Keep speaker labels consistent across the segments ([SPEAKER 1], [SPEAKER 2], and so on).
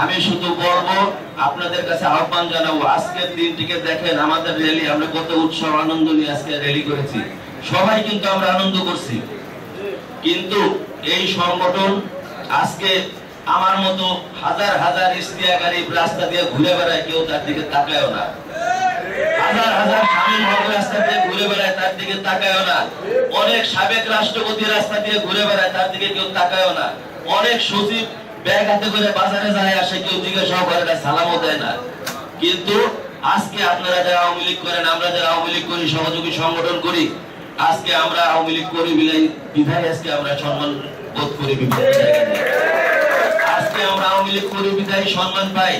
[SPEAKER 1] আমি শুধু বলব, আপনাদের কাছে আহ্বান জানাব, আজকের দিনটিকে দেখেন, আমাদের র্যালি আমরা কত উৎসব আনন্দ নিয়ে আজকে র্যালি করেছি। সবাই কিন্তু আমরা আনন্দ করছি। কিন্তু এই সংগঠন আজকে আমার মতো হাজার হাজার ইস্তিয়াকারী রাস্তা দিয়ে ঘুরে বেড়ায়, কেউ তার দিকে তাকায়ও না। হাজার হাজার স্বামী ভক্ত রাস্তা দিয়ে ঘুরে বেড়ায়, তার দিকে তাকায়ও না। অনেক সাবেক রাষ্ট্রপতি রাস্তা দিয়ে ঘুরে বেড়ায়, তার দিকে কেউ তাকায়ও না। অনেক সচিব ব্যাগ হাতে করে বাজারে যায় আসে, কেউ জিজ্ঞাসাও করে না সালামও দেয় না। কিন্তু আজকে আপনারা যারা আওয়ামী লীগ করেন, আমরা যারা আওয়ামী লীগ করি, সহযোগী সংগঠন করি, আজকে আমরা আওয়ামী লীগ করি বিধায় আজকে আমরা সম্মান বোধ করি বিভিন্ন আজকে আমরা আওয়ামী লীগ করি বিধায় সম্মান পাই।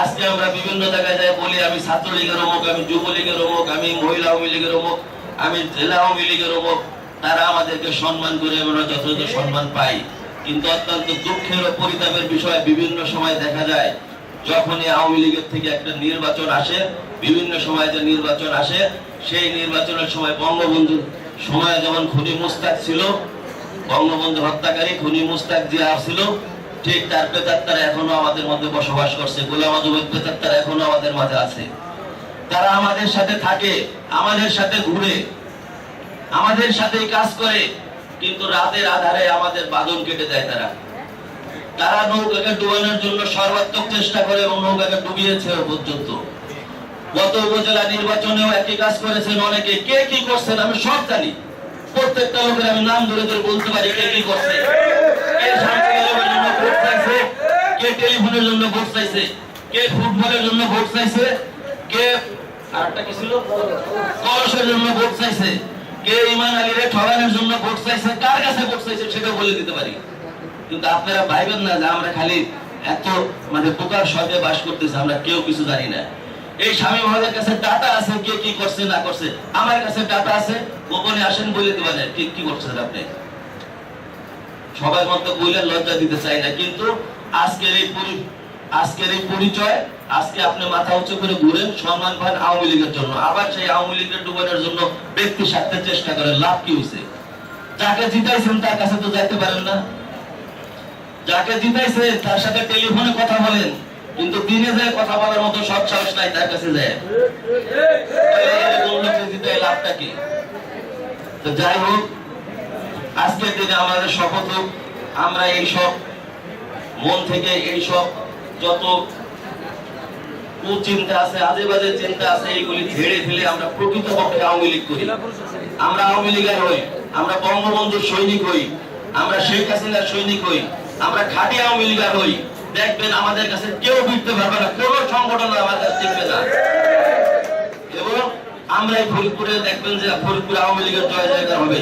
[SPEAKER 1] আজকে আমরা বিভিন্ন জায়গায় যাই, বলি, আমি ছাত্রলীগের অমুক, আমি যুবলীগের অমুক, আমি মহিলা আওয়ামী লীগের অমুক, আমি জেলা আওয়ামী লীগের অমুক। তারা আমাদেরকে সম্মান করে, আমরা যথাযথ সম্মান পাই। কিন্তু অত্যন্ত দুঃখের ও পরিতাপের বিষয়, বিভিন্ন সময় দেখা যায়, যখনই আওয়ামী লীগের থেকে একটা নির্বাচন আসে, বিভিন্ন সময় যে নির্বাচন আসে, সেই নির্বাচনের সময় বঙ্গবন্ধুর সময় যেমন খুনি মুস্তাক ছিল, বঙ্গবন্ধু হত্যাকারী খুনি মুস্তাক জিয়া ছিল, ঠিক তার প্রেতাত্মারা এখনও আমাদের মধ্যে বসবাস করছে, গোলাম আজমের প্রেতাত্মারা এখনও আমাদের মাঝে আছে। তারা আমাদের সাথে থাকে, আমাদের সাথে ঘুরে, আমাদের সাথেই কাজ করে কিন্তু রাতের আধারে আমাদের বাদন কেটে দেয় তারা। তারা নৌকাকে ডুবানোর জন্য সর্বাত্মক চেষ্টা করে এবং নৌকাকে ডুবিয়েছে পর্যন্ত। গত উপজেলা নির্বাচনেও একই কাজ করেছেন অনেকে। কে কি করছেন আমি সব জানি। প্রত্যেকটা লোকের আমি নাম ধরে ধরে বলতে পারি কে কি করছে। কে কে টেলিফোনের জন্য ভোট চাইছে, কে ফুটবলের জন্য ভোট চাইছে, কে আরেকটা কি ছিল? কলসের জন্য ভোট চাইছে। কে ইমান আলীরে জন্য ভোট চাইছে, কার কাছে ভোট চাইছে সেটা বলে দিতে পারি। কিন্তু আপনারা ভাইবেন না যে আমরা খালি এত মানে বাস আমরা কেউ কিছু জানি না। এই স্বামী মহাদের কাছে ডাটা আছে, কে কি করছে, না করছে, আমার কাছে ডাটা আছে, গোপনে আসেন বলে দিবেন কি কি করছেন আপনি? সবার মতো বলে লজ্জা দিতে চাই না, কিন্তু আজকের এই আজকের এই পরিচয়, আজকে আপনি মাথা উঁচু করে ঘুরেন, সম্মান পান আওয়ামী লীগের জন্য। আবার সেই আওয়ামী লীগের ডুবানোর জন্য ব্যক্তি স্বার্থের চেষ্টা করেন। লাভ কি হয়েছে যাকে জিতাইছেন তার কাছে তো যাইতে পারেন না। যাকে জিতাইছে তার সাথে টেলিফোনে কথা বলেন, কিন্তু দিনে যায় কথা বলার মতো সব সাহস নাই তার কাছে যায়। লাভটা কি? তো যাই হোক, আজকের দিনে আমাদের শপথ হোক, আমরা এইসব মন থেকে এই সব যত কুচিন্তা আছে আজে বাজে চিন্তা আছে, এইগুলি ঝেড়ে ফেলে আমরা প্রকৃতপক্ষে আওয়ামী লীগ করি। আমরা আওয়ামী লীগের হই, আমরা বঙ্গবন্ধুর সৈনিক হই, আমরা শেখ হাসিনার সৈনিক হই, আমরা খাঁটি আওয়ামী লীগের হই। দেখবেন আমাদের কাছে কেউ বিকতে পারবে না কোন সংগঠন আমাদের কাছে টিকবে না। এবং আমরা এই ফরিদপুরে দেখবেন যে ফরিদপুর আওয়ামী লীগের জয় জয়কার হবে।